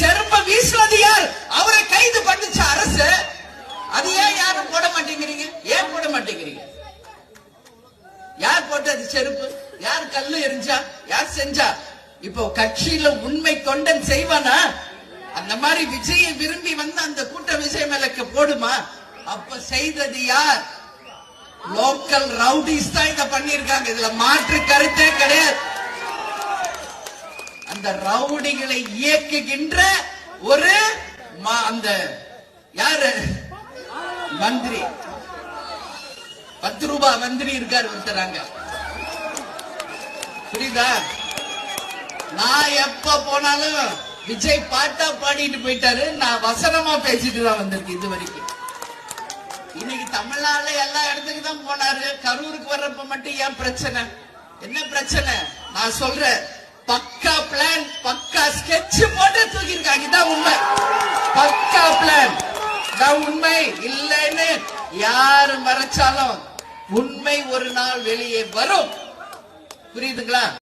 செருப்ப வீசுனது யார் அவரை கைது பண்ணுச்சு அரசு அது ஏன் யாரும் போட மாட்டேங்கிறீங்க? ஏன் போட மாட்டேங்கிறீங்க? யார் போட்டது செருப்பு? யார் கல்லு எரிஞ்சா? யார் செஞ்சா? இப்போ கட்சியில உண்மை தொண்டன் செய்வானா? அந்த மாதிரி விஜயை விரும்பி வந்து அந்த கூட்ட விஜய் மேலக்கு போடுமா? அப்ப செய்தது யார்? லோக்கல் ரவுடிஸ் தான் இத பண்ணிருக்காங்க இதுல மாற்று கருத்தே கிடையாது. அந்த ரவுடிகளை இயக்குகின்ற ஒரு அந்த யாரு? மந்திரி. பத்து ரூபாய் மந்திரி இருக்காரு ஒருத்தராங்க புரியுதா? நான் எப்ப போனாலும் விஜய் பாட்டா பாடிட்டு போயிட்டாரு. நான் வசனமா பேசிட்டு தான் வந்திருக்கேன் இது வரைக்கும். இன்னைக்கு தமிழ்நாடுல எல்லா இடத்துக்கு தான் போனாரு. கரூருக்கு வர்றப்ப மட்டும் ஏன் பிரச்சனை? என்ன பிரச்சனை? நான் சொல்றேன். பக்கா பிளான் அதான் உண்மை. இல்லைன்னு யாரு மறைச்சாலும் உண்மை ஒரு நாள் வெளியே வரும். புரியுதுங்களா?